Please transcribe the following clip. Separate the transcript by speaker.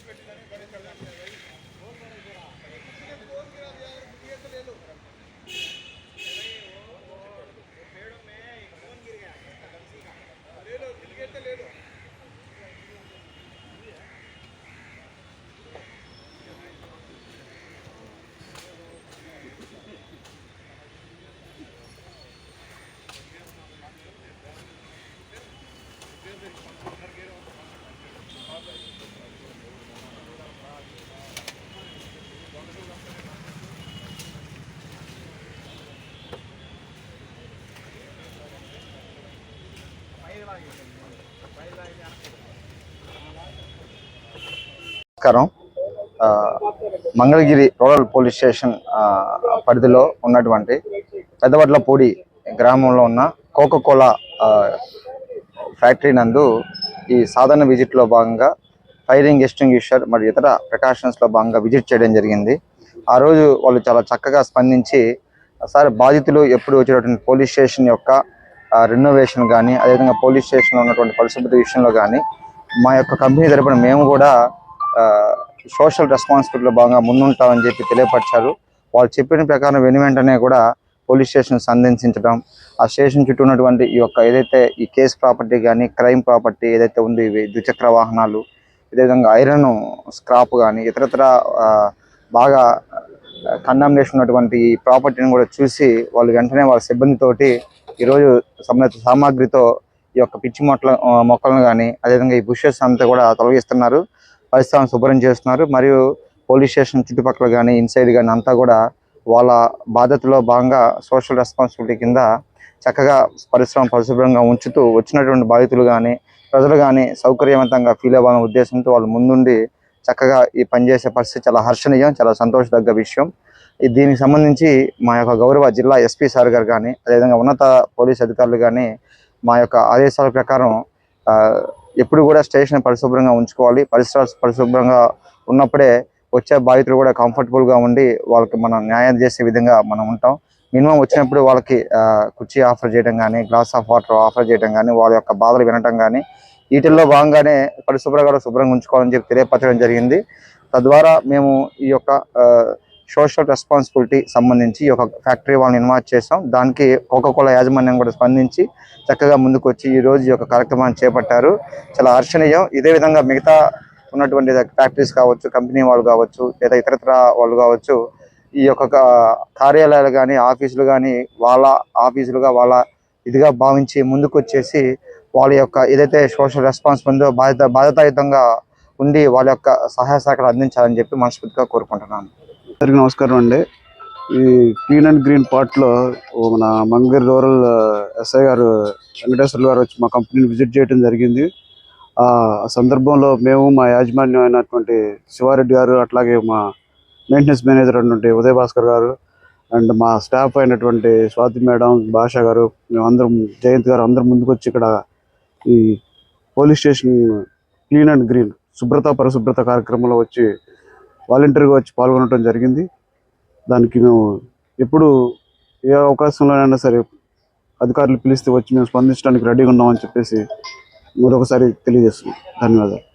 Speaker 1: Veterinary college నమస్కారం. Mangalagiri rural police station పరిధిలో ఉన్నటువంటి పెద్దవడ్లపూడి గ్రామంలో ఉన్న కోకో కోలా ఫ్యాక్టరీ నందు ఈ సాధారణ విజిట్లో భాగంగా ఫైరింగ్ ఎస్టింగ్విషర్ మరియు ఇతర ప్రికాషన్స్లో భాగంగా విజిట్ చేయడం జరిగింది. ఆ రోజు వాళ్ళు చాలా చక్కగా స్పందించి సార్ బాధితులు ఎప్పుడు వచ్చేటటువంటి పోలీస్ స్టేషన్ యొక్క రెనోవేషన్ కానీ అదేవిధంగా పోలీస్ స్టేషన్లో ఉన్నటువంటి పరిశుభ్రత విషయంలో కానీ మా యొక్క కంపెనీ తరపున మేము కూడా సోషల్ రెస్పాన్సిబిలిటీలో భాగంగా ముందుంటామని చెప్పి తెలియపరిచారు. వాళ్ళు చెప్పిన ప్రకారం వెను వెంటనే కూడా పోలీస్ స్టేషన్ సందర్శించడం ఆ స్టేషన్ చుట్టూ ఉన్నటువంటి ఈ యొక్క ఏదైతే ఈ కేస్ ప్రాపర్టీ కానీ క్రైమ్ ప్రాపర్టీ ఏదైతే ఉంది ఇవి ద్విచక్ర వాహనాలు అదేవిధంగా ఐరన్ స్క్రాప్ కానీ ఇతరత్ర బాగా కండామినేషన్ ఉన్నటువంటి ఈ ప్రాపర్టీని కూడా చూసి వాళ్ళు వెంటనే వాళ్ళ సిబ్బందితోటి ఈరోజు సంబంధిత సామాగ్రితో ఈ యొక్క పిచ్చి మొట్ల మొక్కలను కానీ అదేవిధంగా ఈ బుషెస్ అంతా కూడా తొలగిస్తున్నారు. పరిసరాలను శుభ్రం చేస్తున్నారు. మరియు పోలీస్ స్టేషన్ చుట్టుపక్కల కానీ ఇన్సైడ్ కానీ అంతా కూడా వాళ్ళ బాధ్యతలో భాగంగా సోషల్ రెస్పాన్సిబిలిటీ కింద చక్కగా పరిశ్రమ పరిశుభ్రంగా ఉంచుతూ వచ్చినటువంటి బాధితులు కానీ ప్రజలు కానీ సౌకర్యవంతంగా ఫీల్ అవ్వాలనే ఉద్దేశంతో వాళ్ళు ముందుండి చక్కగా ఈ పనిచేసే పరిస్థితి చాలా హర్షణీయం చాలా సంతోషదగ్గ విషయం. దీనికి సంబంధించి మా యొక్క గౌరవ జిల్లా ఎస్పీ సార్ గారు కానీ అదేవిధంగా ఉన్నత పోలీస్ అధికారులు కానీ మా యొక్క ఆదేశాల ప్రకారం ఎప్పుడు కూడా స్టేషన్ పరిశుభ్రంగా ఉంచుకోవాలి. పరిసరాలు పరిశుభ్రంగా ఉన్నప్పుడే వచ్చే బాధితులు కూడా కంఫర్టబుల్గా ఉండి వాళ్ళకి మనం న్యాయం చేసే విధంగా మనం ఉంటాం. మినిమం వచ్చినప్పుడు వాళ్ళకి కుర్చీ ఆఫర్ చేయడం కానీ గ్లాస్ ఆఫ్ వాటర్ ఆఫర్ చేయడం కానీ వాళ్ళ యొక్క బాధలు వినటం కానీ వీటిల్లో భాగంగానే పరిశుభ్రంగా శుభ్రంగా ఉంచుకోవాలని చెప్పి తెలియపరచడం జరిగింది. తద్వారా మేము ఈ యొక్క సోషల్ రెస్పాన్సిబిలిటీ సంబంధించి ఒక ఫ్యాక్టరీ వాళ్ళని ఇన్వాల్వ్ చేసాం దానికి కోకోకోల యాజమాన్యం కూడా స్పందించి చక్కగా ముందుకు వచ్చి ఈ రోజు ఈ యొక్క కార్యక్రమాన్ని చేపట్టారు. చాలా హర్షణీయం ఇదే విధంగా మిగతా ఉన్నటువంటి ఫ్యాక్టరీస్ కావచ్చు కంపెనీ వాళ్ళు కావచ్చు లేదా ఇతరత్ర వాళ్ళు కావచ్చు ఈ యొక్క కార్యాలయాలు కానీ ఆఫీసులు కానీ వాళ్ళ ఆఫీసులుగా వాళ్ళ ఇదిగా భావించి ముందుకు వచ్చేసి వాళ్ళ యొక్క ఏదైతే సోషల్ రెస్పాన్స్ ఉందో బాధ్యత బాధ్యతాయుతంగా ఉండి వాళ్ళ యొక్క సహాయ సహకారాలు అందించాలని చెప్పి మనస్ఫూర్తిగా కోరుకుంటున్నాను.
Speaker 2: అందరికీ నమస్కారం అండి. ఈ క్లీన్ అండ్ గ్రీన్ పార్ట్లో మన మంగళగిరి రూరల్ ఎస్ఐ గారు వెంకటేశ్వర్లు గారు వచ్చి మా కంపెనీని విజిట్ చేయడం జరిగింది. ఆ సందర్భంలో మేము మా యాజమాన్యం అయినటువంటి శివారెడ్డి గారు అట్లాగే మా మెయింటెనెన్స్ మేనేజర్ అయినటువంటి ఉదయ్ భాస్కర్ గారు అండ్ మా స్టాఫ్ అయినటువంటి స్వాతి మేడం భాష గారు మేమందరం జయంత్ గారు అందరం ముందుకు వచ్చి ఇక్కడ ఈ police station clean and green శుభ్రత పరిశుభ్రత కార్యక్రమంలో వచ్చి వాలంటీర్గా వచ్చి పాల్గొనడం జరిగింది. దానికి మేము ఎప్పుడు ఏ అవకాశంలోనైనా సరే అధికారులు పిలిస్తే వచ్చి మేము స్పందించడానికి రెడీగా ఉన్నామని చెప్పేసి మరొకసారి తెలియజేస్తున్నాం. ధన్యవాదాలు.